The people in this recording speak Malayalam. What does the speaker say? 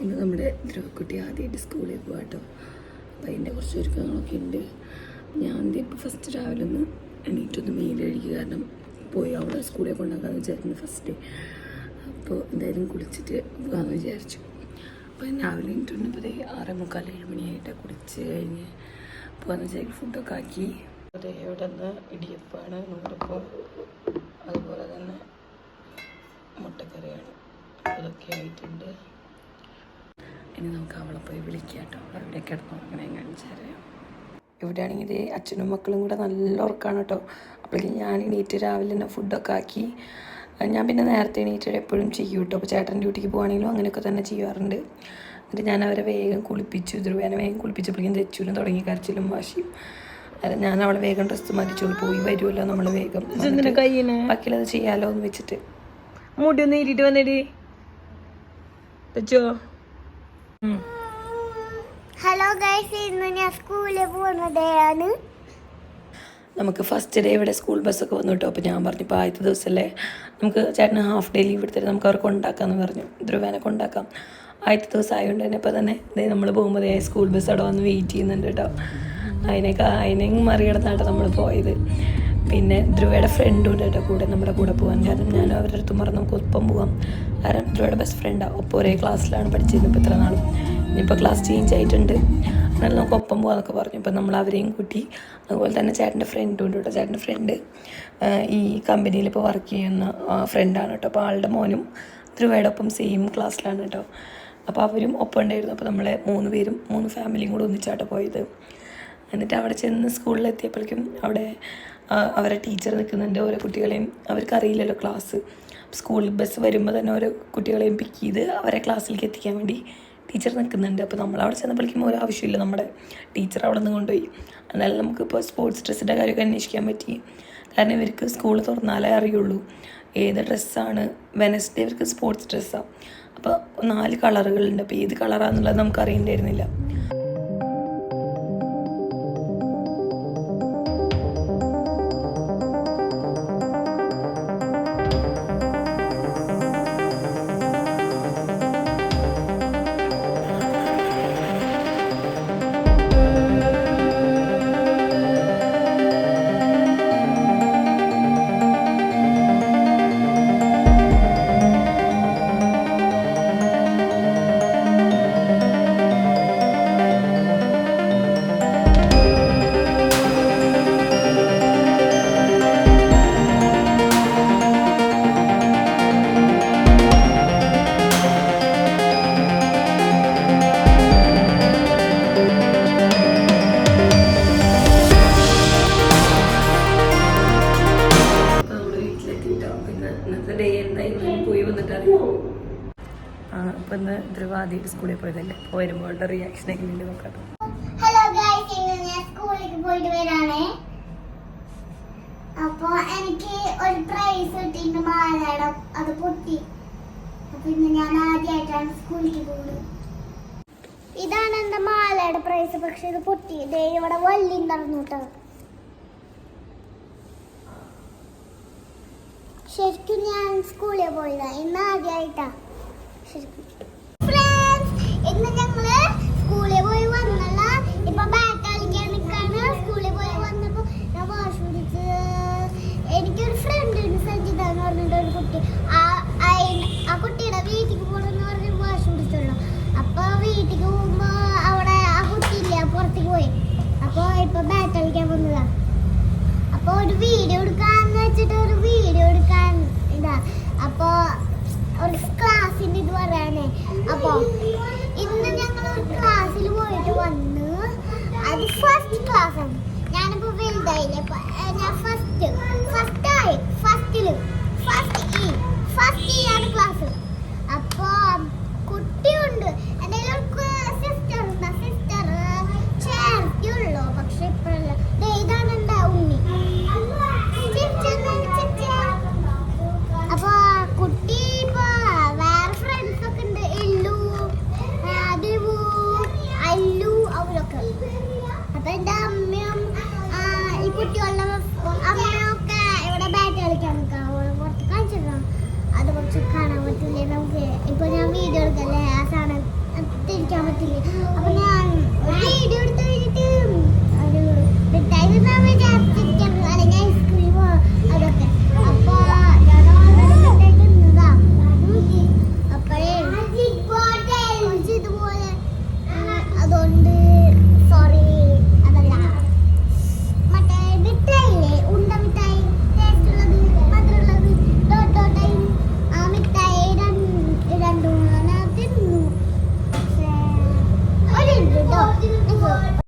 ധ്രുവക്കുട്ടി ആദ്യമായിട്ട് സ്കൂളിൽ പോകാം കേട്ടോ. അപ്പം അതിന്റെ കുറച്ച് ഒരുക്കങ്ങളൊക്കെ ഉണ്ട്. ഞാൻ ഇപ്പോൾ ഫസ്റ്റ് രാവിലെ ഒന്ന് എണീറ്റൊന്ന് മെയിൽ കഴുകി കാരണം പോയി അവിടെ സ്കൂളിൽ കൊണ്ടാക്കാമെന്ന് വിചാരിക്കുന്നു ഫസ്റ്റ് ഡേ അപ്പോൾ എന്തായാലും കുളിച്ചിട്ട് പോകാമെന്ന് വിചാരിച്ചു. അപ്പോൾ രാവിലെ എണീറ്റുണ്ടപ്പോൾ ആറേ മുക്കാൽ ഏഴ് മണിയായിട്ട് കുളിച്ച് കഴിഞ്ഞ് പോകാമെന്ന് വിചാരിക്കും ഫുഡൊക്കെ ആക്കി. അതേ ഇവിടെ നിന്ന് ഇടിയപ്പാണ് നൂറപ്പം അതുപോലെ തന്നെ മുട്ടക്കറിയാണ്. അതൊക്കെ ആയിട്ടുണ്ട്. ഇനി നമുക്ക് അവളെ പോയി വിളിക്കാം കേട്ടോ. അവിടെ അങ്ങനെ കാണിച്ചു തരാം ഇവിടെയാണെങ്കിൽ ദേ അച്ഛനും മക്കളും കൂടെ നല്ല ഉറക്കമാണ് കേട്ടോ. അപ്പോഴേക്കും ഞാൻ എണീറ്റ് രാവിലെ തന്നെ ഫുഡൊക്കെ ആക്കി. ഞാൻ പിന്നെ നേരത്തെ എണീറ്റ് എപ്പോഴും ചെയ്യും കേട്ടോ. അപ്പോൾ ചേട്ടൻ ഡ്യൂട്ടിക്ക് പോകുകയാണെങ്കിലും അങ്ങനെയൊക്കെ തന്നെ ചെയ്യാറുണ്ട്. എന്നിട്ട് ഞാൻ അവരെ വേഗം കുളിപ്പിച്ചു. ധ്രുവേനെ വേഗം കുളിപ്പിച്ചപ്പോഴേക്കും തെച്ചൂരും തുടങ്ങി കരച്ചിലും വാശിയും. അല്ല ഞാൻ അവളെ വേഗം ഡ്രസ്സ് മാറ്റിച്ചോളൂ പോയി വരുമല്ലോ നമ്മൾ വേഗം. ബാക്കിയുള്ളത് ചെയ്യാലോ എന്ന് വെച്ചിട്ട്. മുടി ഒന്ന് ഇരിട്ട് വന്നിട്ട് തെച്ചോ. ഹലോ ഗൈസ് ഇന്ന് ഞാൻ സ്കൂളിൽ പോകുന്നതാണ് നമുക്ക് ഫസ്റ്റ് ഡേ ഇവിടെ സ്കൂൾ ബസ്സൊക്കെ വന്നു കേട്ടോ. അപ്പോൾ ഞാൻ പറഞ്ഞു ഇപ്പോൾ ആദ്യത്തെ ദിവസമല്ലേ നമുക്ക് ചേട്ടന് ഹാഫ് ഡേ ലീവ് എടുത്തിട്ട് നമുക്ക് അവർക്ക് ഉണ്ടാക്കാമെന്ന് പറഞ്ഞു. ധ്രുവേനെ കൊണ്ടാക്കാം. ആദ്യത്തെ ദിവസം ആയതുകൊണ്ട് തന്നെ ഇപ്പോൾ തന്നെ ഇതേ നമ്മൾ പോകുമ്പോൾ സ്കൂൾ ബസ് അവിടെ വന്ന് വെയിറ്റ് ചെയ്യുന്നുണ്ട് കേട്ടോ. അതിനൊക്കെ അതിനെയും മറികടന്നാട്ടോ നമ്മൾ പോയത്. പിന്നെ ധ്രുവയുടെ ഫ്രണ്ടും ഉണ്ട് കേട്ടോ കൂടെ നമ്മുടെ കൂടെ പോകാൻ കാരണം ഞാൻ അവരുടെ അടുത്ത് പറഞ്ഞു നമുക്ക് ഒപ്പം പോകാം കാരണം ധ്രുവയുടെ ബെസ്റ്റ് ഫ്രണ്ടാണ് ഒപ്പം ഒരേ ക്ലാസ്സിലാണ് പഠിച്ചിരുന്നത് ഇപ്പോൾ ഇത്ര നാളും. ഇനിയിപ്പോൾ ക്ലാസ് ചേഞ്ച് ആയിട്ടുണ്ട്. എന്നാലും നമുക്ക് ഒപ്പം പോകാമെന്നൊക്കെ പറഞ്ഞു. ഇപ്പം നമ്മൾ അവരെയും കൂട്ടി അതുപോലെ തന്നെ ചേട്ടന്റെ ഫ്രണ്ടും ഉണ്ട് കേട്ടോ ചേട്ടന്റെ ഫ്രണ്ട് ഈ കമ്പനിയിൽ ഇപ്പോൾ വർക്ക് ചെയ്യുന്ന ഫ്രണ്ടാണ് കേട്ടോ അപ്പോൾ ആളുടെ മോനും ധ്രുവയുടെ ഒപ്പം സെയിം ക്ലാസ്സിലാണ് കേട്ടോ അപ്പോൾ അവരും ഒപ്പം ഉണ്ടായിരുന്നു. അപ്പോൾ നമ്മളെ മൂന്ന് പേരും മൂന്ന് ഫാമിലിയും കൂടെ ഒന്നിച്ചാട്ടോ പോയത്. എന്നിട്ട് അവിടെ ചെന്ന് സ്കൂളിലെത്തിയപ്പോഴേക്കും അവിടെ അവരെ ടീച്ചർ നിൽക്കുന്നുണ്ട് ഓരോ കുട്ടികളെയും. അവർക്കറിയില്ലല്ലോ ക്ലാസ്. സ്കൂൾ ബസ് വരുമ്പോൾ തന്നെ ഓരോ കുട്ടികളെയും പിക്ക് ചെയ്ത് അവരെ ക്ലാസ്സിലേക്ക് എത്തിക്കാൻ വേണ്ടി ടീച്ചർ നിൽക്കുന്നുണ്ട്. അപ്പോൾ നമ്മൾ അവിടെ ചെന്നപ്പോഴേക്കും ഒരു ആവശ്യമില്ല. നമ്മുടെ ടീച്ചർ അവിടെ നിന്ന് കൊണ്ടുപോയി. എന്നാലും നമുക്കിപ്പോൾ സ്പോർട്സ് ഡ്രസ്സിന്റെ കാര്യമൊക്കെ അന്വേഷിക്കാൻ പറ്റി. കാരണം ഇവർക്ക് സ്കൂൾ തുറന്നാലേ അറിയുള്ളൂ. ഏത് ഡ്രസ്സാണ് വെനസ്ഡേ ഇവർക്ക് സ്പോർട്സ് ഡ്രസ്സാണ് അപ്പോൾ നാല് കളറുകളുണ്ട് അപ്പോൾ ഏത് കളറാണെന്നുള്ളത് നമുക്ക് അറിയണ്ടായിരുന്നില്ല അപ്പോൾ ഇന്ന് ധ്രുവാദിയുടെ സ്കൂളിൽ പോയതല്ലേ? അപ്പോൾ വരുമ്പോഴുടെ റിയാക്ഷൻ എങ്ങനെയുണ്ട് നോക്കാം. ഹലോ ഗായ്സ് ഇന്ന് ഞാൻ സ്കൂളിലേക്ക് പോയിട്ട് വരാണേ. അപ്പൊ എനിക്ക് ഒരു പ്രൈസ് കിട്ടിയിട്ട് മാലയുടെ. അത് പൊട്ടി. അപ്പൊ ഇന്ന് ഞാൻ ആദ്യമായിട്ടാണ് സ്കൂളിലേക്ക് പോകുന്നത്. ഇതാണ് എന്റെ മാലയുടെ പ്രൈസ് പക്ഷെ ഇത് പൊട്ടി. ദേ ഇവിടെ വള്ളി നടന്നുട്ടോ ശരിക്കും ഞാൻ സ്കൂളിൽ പോയതാ. ഇന്ന് ആദ്യമായിട്ടാ എനിക്കൊരു ഫ്രണ്ട് ഉണ്ട് സജിത എന്ന് പറഞ്ഞിട്ട് ഒരു കുട്ടി. ആ കുട്ടിയുടെ വീട്ടിലേക്ക് പോകണമെന്ന് പറഞ്ഞ് വാശി പിടിച്ചുള്ളൂ അപ്പൊ വീട്ടിലേക്ക് പോകുമ്പോ അവിടെ ആ കുട്ടിയില്ല പുറത്തേക്ക് പോയി. അപ്പൊ ഇപ്പൊ ബാറ്റ് കളിക്കാൻ വന്നതാ. അപ്പൊ ഒരു ഒരു ക്ലാസ്സിന്റെ ഇത് പറയാനേ അപ്പൊ ഇന്ന് ഞങ്ങൾ ഒരു ക്ലാസ്സിൽ പോയിട്ട് വന്ന് അത് ഫസ്റ്റ് ക്ലാസ് ആണ്. ഞാനിപ്പോ വലുതായില്ലേ ഞാൻ ഫസ്റ്റ് ഫസ്റ്റ് ആയി ഫസ്റ്റിൽ ഫസ്റ്റ് ഈ ഫസ്റ്റ് ഇ ആണ് ക്ലാസ് അപ്പൊ കുട്ടിയുണ്ട് എന്റെ സിസ്റ്റർ ഉണ്ട് സിസ്റ്റർ ചേർത്തി ഉള്ളൂ പക്ഷെ ഇപ്പോഴല്ല ദേ ഇതാണ് എന്റെ ഉണ്ണി ചിരിച്ചെന്ന് ചിരിച്ച. അപ്പൊ കുട്ടി ഇപ്പൊ വേറെ ഫ്രണ്ട്സ് ഒക്കെ ഉണ്ട് എല്ലു ആ, ദിവു അല്ലു അവരൊക്കെ അപ്പൊ എന്റെ അമ്മയും ആ, ഈ കുട്ടികളുടെ അമ്മയൊക്കെ ഇവിടെ ബാറ്റ് കളിക്കാൻ നിൽക്കാം. പുറത്ത് കാണിച്ചിട്ടാണ് അത് കുറച്ച് കാണാൻ പറ്റില്ലേ നമുക്ക്? ഇപ്പൊ ഞാൻ വീഡിയോ എടുക്കല്ലേ? ആ സാധനം തിരിക്കാൻ പറ്റില്ല?